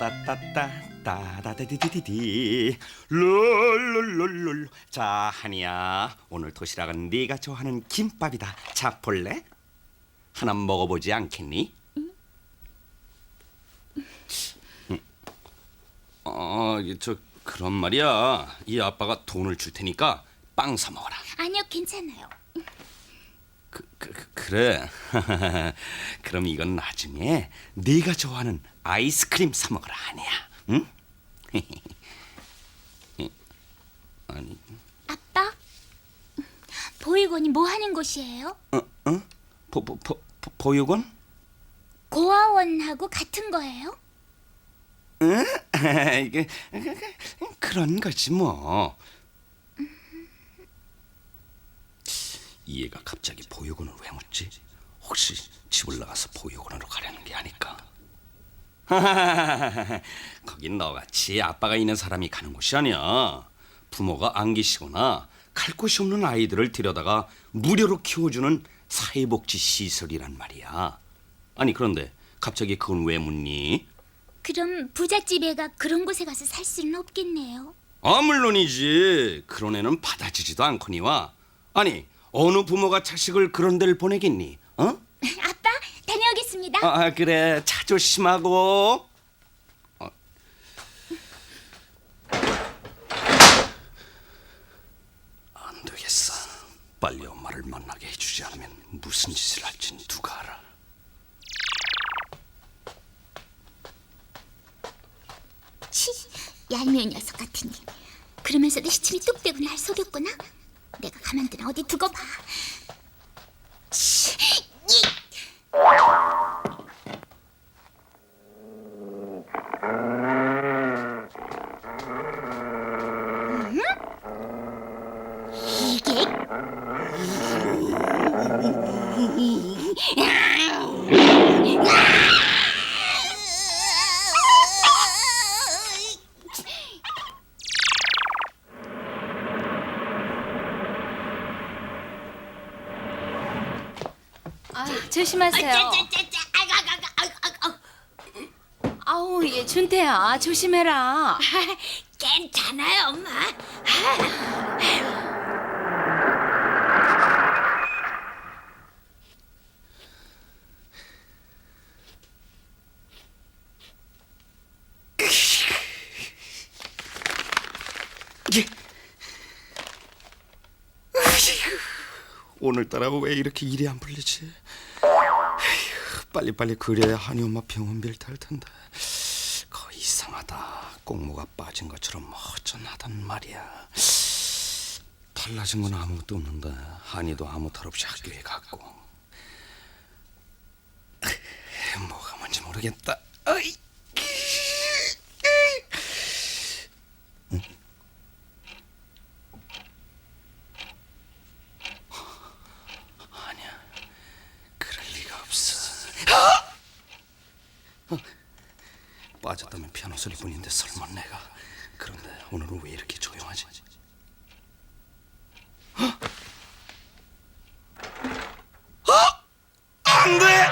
띠띠 따다다따따 따다다디디디디 룰룰룰룰 자 한이야 오늘 도시락은 네가 좋아하는 김밥이다 자 볼래? 하나 먹어보지 않겠니? 음. 어, 저 그런 말이야. 이 아빠가 돈을 줄 테니까 빵 사 먹어라. 아니요, 괜찮아요. 그, 그, 그- 그래. 그럼 이건 나중에 네가 좋아하는 아이스크림 사 먹으라 하냐. 응? 아니, 아빠, 보육원이 뭐 하는 곳이에요? 어, 어? 보, 보, 보, 보, 보육원? 고아원하고 같은 거예요? 응? 이게 그런 거지 뭐. 이 애가 갑자기 보육원을 왜 묻지? 혹시 집을 나가서 보육원으로 가려는 게 아닐까? 거긴 너같이 아빠가 있는 사람이 가는 곳이 아니야. 부모가 안 계시거나 갈 곳이 없는 아이들을 데려다가 무료로 키워주는 사회복지 시설이란 말이야. 아니 그런데 갑자기 그건 왜 묻니? 그럼 부잣집 애가 그런 곳에 가서 살 수는 없겠네요. 아 물론이지 그런 애는 받아주지도 않거니와 아니 어느 부모가 자식을 그런 데를 보내겠니 어? 아빠, 다녀오겠습니다. 아, 아, 그래 차 조심하고 어. 안 되겠어 빨리 엄마를 만나게 해주지 않으면 무슨 짓을 할진 누가 알아 치, 얄미운 녀석 같으니. 그러면서도 시침이 뚝 떼고 날 속였구나. 내가 가만두나 어디 두고 봐. 치, 이. 음? 이게 아, 조심하세요. 짜짜짜짜 아이고 아이고 아이고 아이고 아이고 아우, 얘 준태야, 조심해라. 괜찮아요 엄마 오늘따라 왜 이렇게 일이 안 풀리지? 빨리빨리 그래야 한이 엄마 병원비를 탈 텐데. 거 이상하다. 꽁무가 빠진 것처럼 허전하단 말이야. 달라진 건 아무것도 없는데 한이도 아무 탈 없이 학교에 갔고. 뭐가 뭔지 모르겠다. 어이. 아니야. 그럴 리가 없어. 어? 빠졌다면 피아노 소리뿐인데 설마 내가 그런데 오늘은 왜 이렇게 조용하지? 어? 어? 안 돼!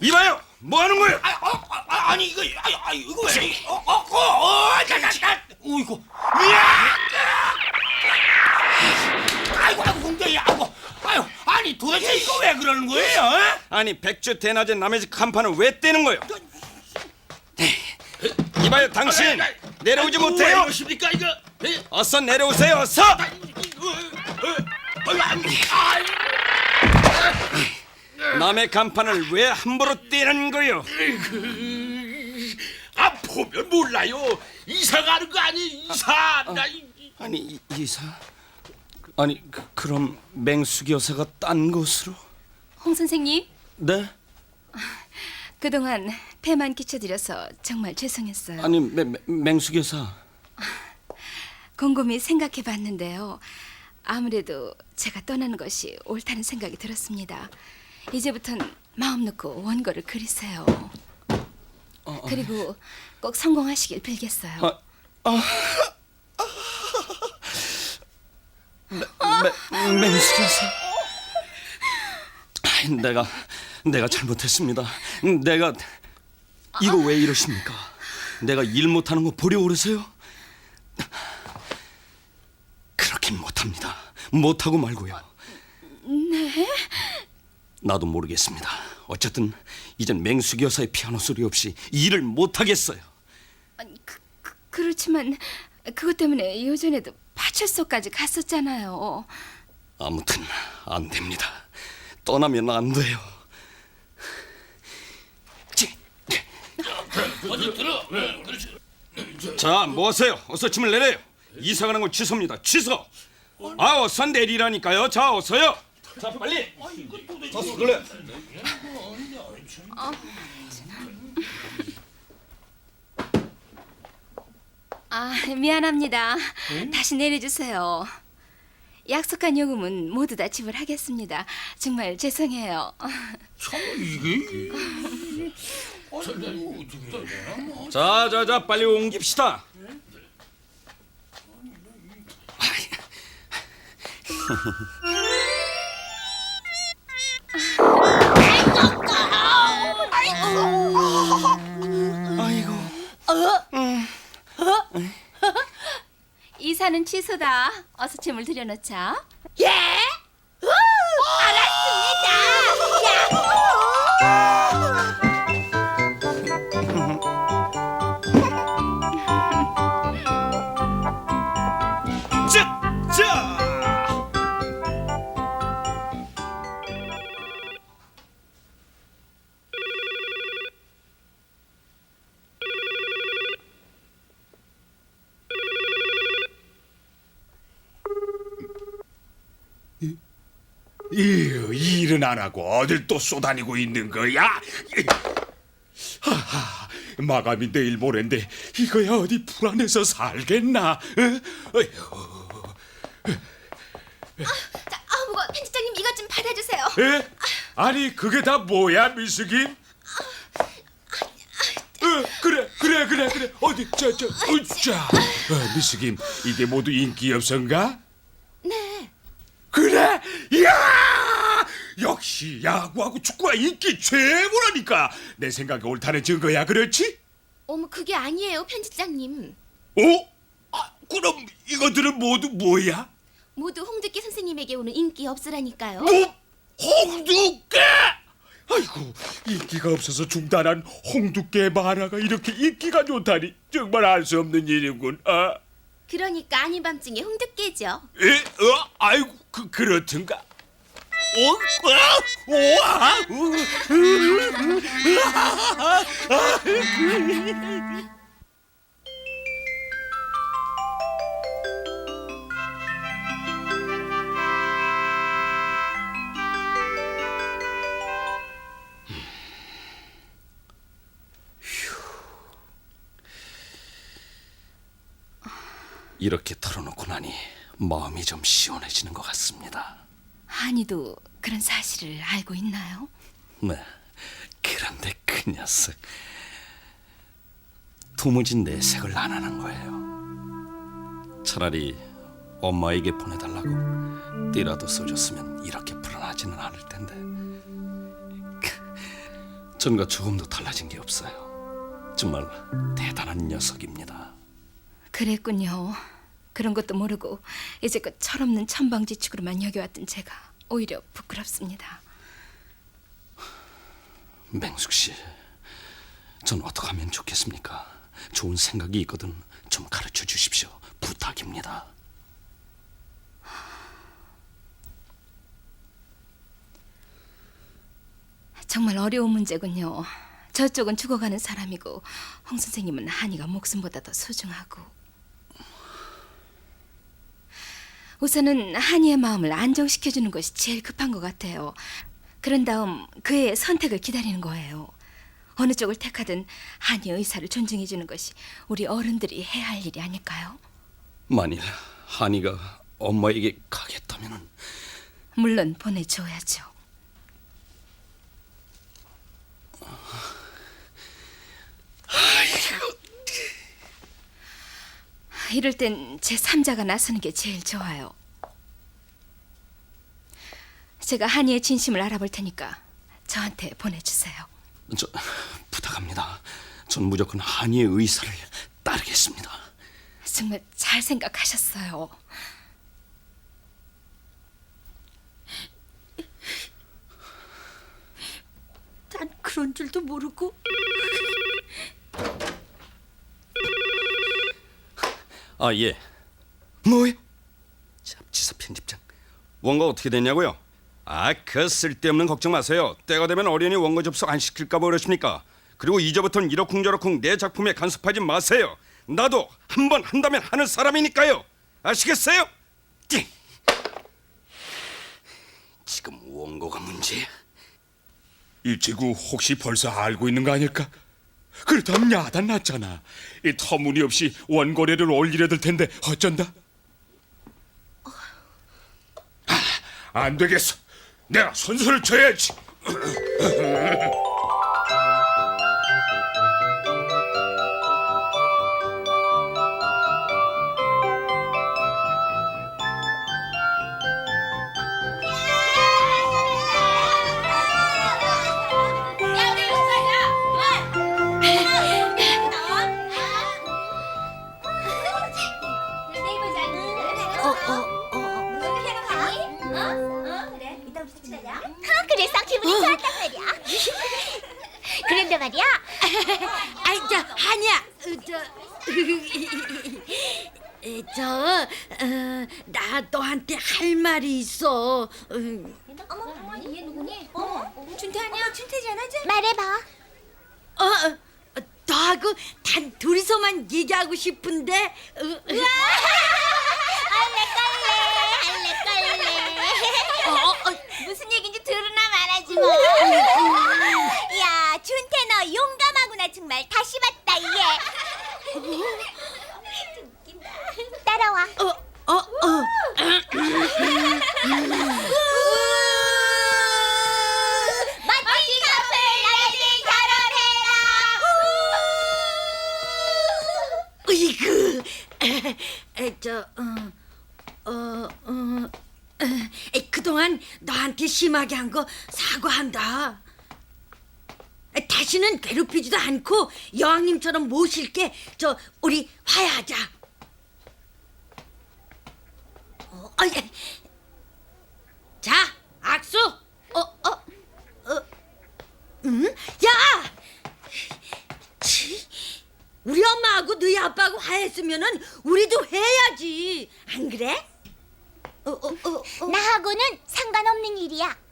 이봐요! 뭐 하는 거예요? 아, 어, 아, 아니 이거 아, 아 이거 왜? 어, 어, 어, 어, 자, 자, 자, 어이구, 이야! 아이고, 아이고, 아니 도대체 이거 왜 그러는 거예요? 어? 아니 백주 대낮에 남의 집 간판을 왜 떼는 거예요? 이봐요 당신 내려오지 아이고, 왜 못해요? 이러십니까 이거? 에? 어서 내려오세요 어서! 어, 어, 어, 아, 남의 간판을 왜 함부로 떼는 거요? 아 보면 몰라요. 이사 가는 거 아니 이사. 나 이- 아니 이- 이사 아니 그, 그럼 맹숙 여사가 딴 곳으로? 홍 선생님, 네? 그동안 폐만 끼쳐드려서 정말 죄송했어요. 아니 맹- 맹- 맹숙 여사 곰곰이 생각해봤는데요. 아무래도 제가 떠나는 것이 옳다는 생각이 들었습니다. 이제부턴 마음 놓고 원고를 그리세요. 그리고 꼭 성공하시길 빌겠어요. 아, 아, 아이, 내가 내가 잘못했습니다. 내가 이거 왜 이러십니까? 내가 일 못하는 거 보려 그러세요? 그렇긴 못합니다. 못하고 말고요. 네? 나도 모르겠습니다. 어쨌든 이젠 맹숙 여사의 피아노 소리 없이 일을 못하겠어요. 아니, 그, 그, 그렇지만 그것 때문에 요전에도 파출소까지 갔었잖아요. 아무튼 안 됩니다. 떠나면 안 돼요. 들어. 응, 그렇지. 자, 뭐 하세요? 어서 짐을 내려요. 이사 가는 건 취소입니다. 취소. 아, 어서 내리라니까요. 자, 어서요. 자, 빨리. 어서 그래. 아, 미안합니다. 다시 내려주세요. 약속한 요금은 모두 다 지불하겠습니다. 정말 죄송해요. 참 이게. 아니, 어떻게 해야 되나? 뭐. 자, 자, 자, 빨리 옮깁시다. 아이고. 이 사는 취소다. 어서 짐을 들여놓자. 예? 안 하고 어딜 또 쏘다니고 있는 거야? 하하, 마감이 내일 모레인데 이거야 어디 불안해서 살겠나? 어? 어휴, 자, 아, 무거 편집장님 이것 좀 받아주세요. 에? 아니 그게 다 뭐야 미숙인? 어, 그래 그래 그래 그래 어디 저저 으짜 어, 미숙인 이게 모두 인기 엽서인가? 네. 그래? 이야! 역시 야구하고 축구가 인기 최고라니까. 내 생각에 옳다는 증거야, 그렇지? 어머 그게 아니에요 편집장님. 어? 아, 그럼 이것들은 모두 뭐야? 모두 홍두깨 선생님에게 오는 인기 없으라니까요. 뭐? 홍두깨! 아이고, 인기가 없어서 중단한 홍두깨 만화가 이렇게 인기가 좋다니 정말 알 수 없는 일이군. 아, 그러니까 아닌 밤중에 홍두깨죠. 에? 어? 아이고, 그 그렇든가. 이렇게 털어놓고 나니 마음이 좀 시원해지는 것 같습니다. 한이도 그런 사실을 알고 있나요? 네. 그런데 그 녀석 도무지 내색을 안 하는 거예요. 차라리 엄마에게 보내달라고 띠라도 써줬으면 이렇게 불안하지는 않을 텐데. 크, 전과 조금도 달라진 게 없어요. 정말 대단한 녀석입니다. 그랬군요. 그런 것도 모르고 이제 그 철없는 천방지축으로만 여겨왔던 제가 오히려 부끄럽습니다. 맹숙 씨, 전 어떻게 하면 좋겠습니까? 좋은 생각이 있거든 좀 가르쳐 주십시오. 부탁입니다. 정말 어려운 문제군요. 저쪽은 죽어가는 사람이고 홍 선생님은 한이가 목숨보다 더 소중하고 우선은 한이의 마음을 안정시켜 주는 것이 제일 급한 것 같아요. 그런 다음 그의 선택을 기다리는 거예요. 어느 쪽을 택하든 한이의 의사를 존중해 주는 것이 우리 어른들이 해야 할 일이 아닐까요? 만일 한이가 엄마에게 가겠다면은 물론 보내줘야죠. 이 럴 땐 제 3자가 나서는 게 제일 좋아요. 제가 한이의 진심을 알아볼 테니까 저한테 보내주세요. 저 부탁합니다. 전 무조건 한이의 의사를 따르겠습니다. 정말 잘 생각하셨어요. 난 그런 줄도 모르고 아 예. 뭐요? 잡지사 편집장. 원고 어떻게 됐냐고요? 아, 그 쓸데없는 걱정 마세요. 때가 되면 어련히 원고 접속 안 시킬까 봐 그러십니까? 그리고 이제부터는 이러쿵저러쿵 내 작품에 간섭하지 마세요. 나도 한 번 한다면 하는 사람이니까요. 아시겠어요? 띵. 지금 원고가 문제야. 일지구 혹시 벌써 알고 있는 거 아닐까? 그렇다 면 야단 났잖아. 이 터무니없이 원고료를 올리려 들 텐데 어쩐다? 아, 안 되겠어. 내가 선수를 쳐야지. 둘이서만 얘기하고 싶은데. 어, 할래 깔래 할래. 어, 어, 무슨 얘긴지 들으나 말하지 뭐. 야 준태 너 용감하구나 정말 다시 봤다 얘. 웃긴다. 따라와. 어, 어, 어. 멋진 커플 나에게 결혼해라. 으이그, 에, 에, 저, 어, 어, 어, 에, 그동안 너한테 심하게 한 거 사과한다. 에, 다시는 괴롭히지도 않고 여왕님처럼 모실게. 저 우리 화해하자. 어, 어, 예. 자, 악수. 어, 어, 어, 음, 야. 치. 우리 엄마하고 너희 아빠하고 화했으면은 우리도 해야지. 안 그래? 어, 어, 어, 어. 나하고는 상관없는 일이야.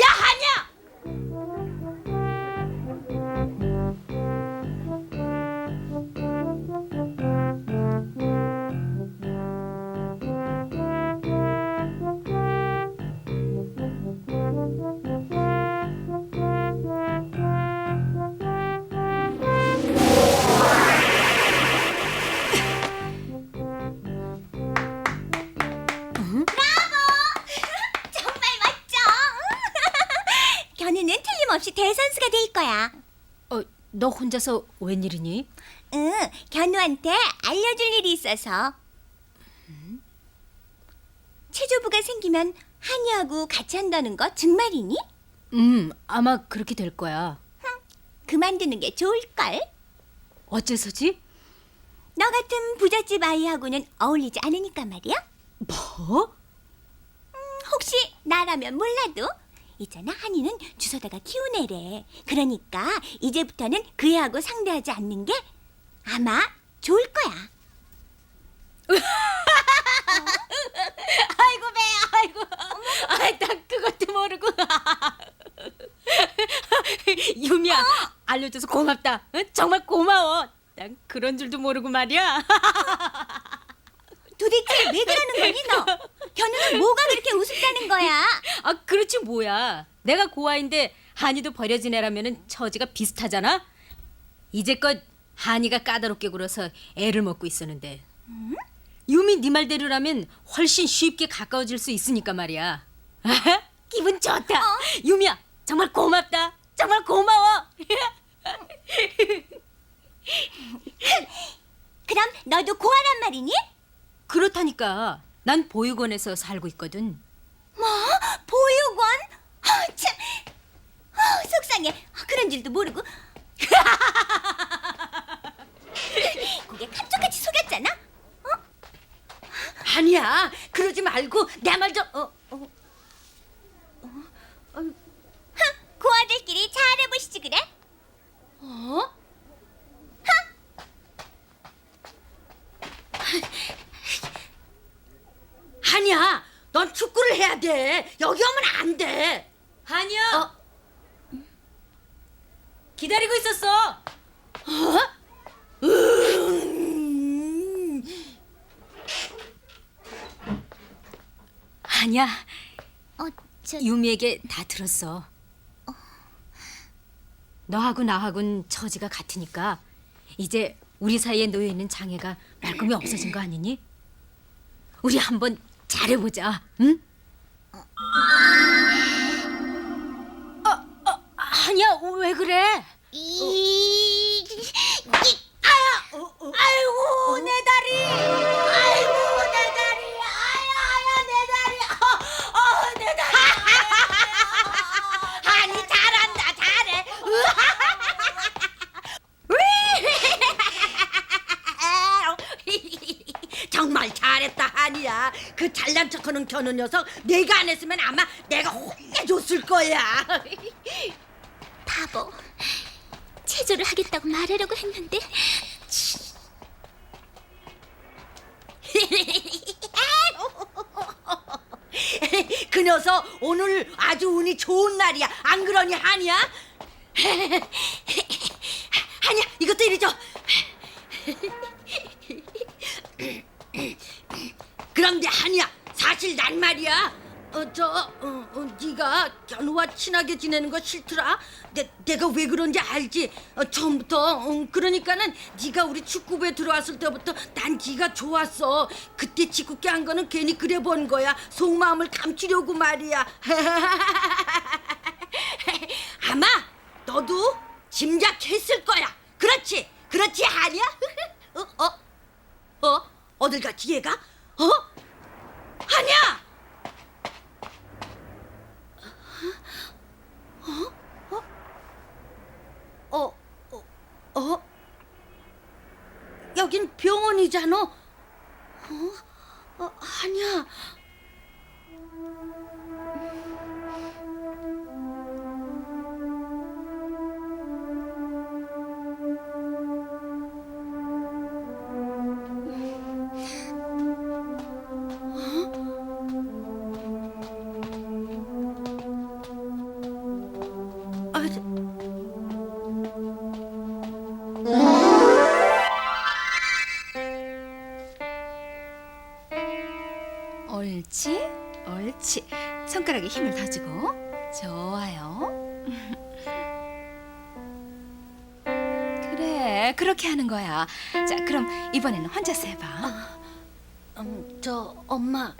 야, 너 혼자서 웬일이니? 응, 견우한테 알려줄 일이 있어서. 체조부가 생기면 한이하고 같이 한다는 거 정말이니? 음, 아마 그렇게 될 거야. 그만두는 게 좋을걸? 어째서지? 너 같은 부잣집 아이하고는 어울리지 않으니까 말이야. 뭐? 혹시 나라면 몰라도 있잖아 한이는 주워다가 키운 애래. 그러니까 이제부터는 그 애하고 상대하지 않는 게 아마 좋을 거야. 아이고 배, 아이고. 아이, 난 그것도 모르고. 유미야, 알려줘서 고맙다. 응? 정말 고마워. 난 그런 줄도 모르고 말이야. 도대체 왜 그러는 거니 너? 견우는 뭐가 그렇게 우습다는 거야? 아, 그렇지 뭐야. 내가 고아인데 한이도 버려진 애라면은 처지가 비슷하잖아. 이제껏 한이가 까다롭게 굴어서 애를 먹고 있었는데. 유미 네 말대로라면 훨씬 쉽게 가까워질 수 있으니까 말이야. 기분 좋다. 유미야, 정말 고맙다. 정말 고마워. 그럼 너도 고아란 말이니? 그렇다니까. 난 보육원에서 살고 있거든. 뭐? 보육원? 아, 참. 아, 속상해. 아, 그런 줄도 모르고. 그게 깜짝같이 속였잖아. 어? 아니야. 그러지 말고 내 말 좀. 어. 돼. 여기 오면 안 돼. 한이야. 어? 기다리고 있었어. 어? 음. 아니야. 어, 저 유미에게 다 들었어. 너하고 나하고는 처지가 같으니까 이제 우리 사이에 놓여 있는 장애가 말끔히 없어진 거 아니니? 우리 한번 잘해보자, 응? 아니야, 왜 그래? 이... 아이고 내 다리. 그 잘난 척하는 겨는 녀석 내가 안 했으면 아마 내가 혼내줬을 거야. 바보. 체조를 하겠다고 말하려고 했는데 그 녀석 오늘 아주 운이 좋은 날이야. 안 그러니 한이야? 한이야 이것도 이리 줘. 그런데 한이야 사실 난 말이야. 어저 어, 어, 네가 견우와 친하게 지내는 거 싫더라. 내, 내가 왜 그런지 알지. 어, 처음부터 어, 그러니까는 네가 우리 축구부에 들어왔을 때부터 난 네가 좋았어. 그때 짓궂게 한 거는 괜히 그래 본 거야. 속마음을 감추려고 말이야. 아마 너도 짐작했을 거야. 그렇지, 그렇지 아니야? 어, 어, 어, 어딜 갔지 얘가? 손가락에 힘을 더 주고. 좋아요. 그래, 그렇게 하는 거야. 자, 그럼 이번에는 혼자서 해봐. 음, 저 엄마.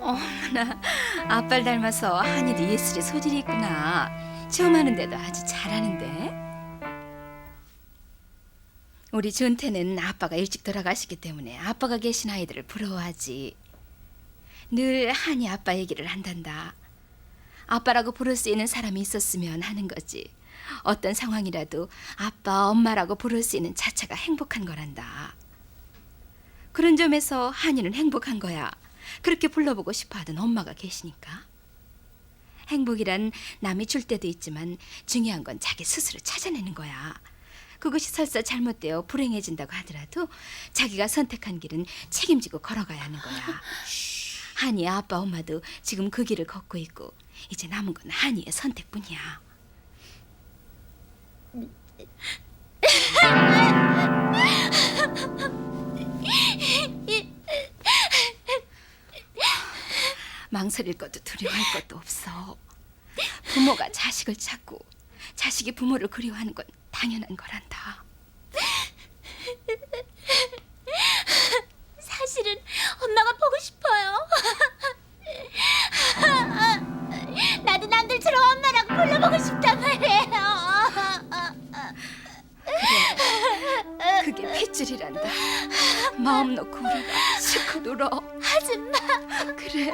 어머나, 아빠를 닮아서 한이도 예술에 소질이 있구나. 처음 하는데도 아주 잘하는데. 우리 준태는 아빠가 일찍 돌아가시기 때문에 아빠가 계신 아이들을 부러워하지. 늘 한이 아빠 얘기를 한단다. 아빠라고 부를 수 있는 사람이 있었으면 하는 거지. 어떤 상황이라도 아빠, 엄마라고 부를 수 있는 자체가 행복한 거란다. 그런 점에서 한이는 행복한 거야. 그렇게 불러보고 싶어 하던 엄마가 계시니까. 행복이란 남이 줄 때도 있지만 중요한 건 자기 스스로 찾아내는 거야. 그것이 설사 잘못되어 불행해진다고 하더라도 자기가 선택한 길은 책임지고 걸어가야 하는 거야. 한이 아빠 엄마도 지금 그 길을 걷고 있고 이제 남은 건 한이의 선택뿐이야. 망설일 것도 두려워할 것도 없어. 부모가 자식을 찾고 자식이 부모를 그리워하는 건 당연한 거란다. 놓고 우리가 실컷 울어. 하지마. 그래.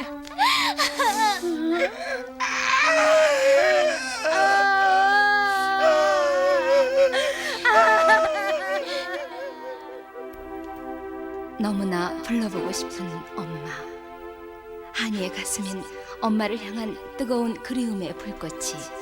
너무나 불러보고 싶은 엄마. 한이의 가슴엔 엄마를 향한 뜨거운 그리움의 불꽃이.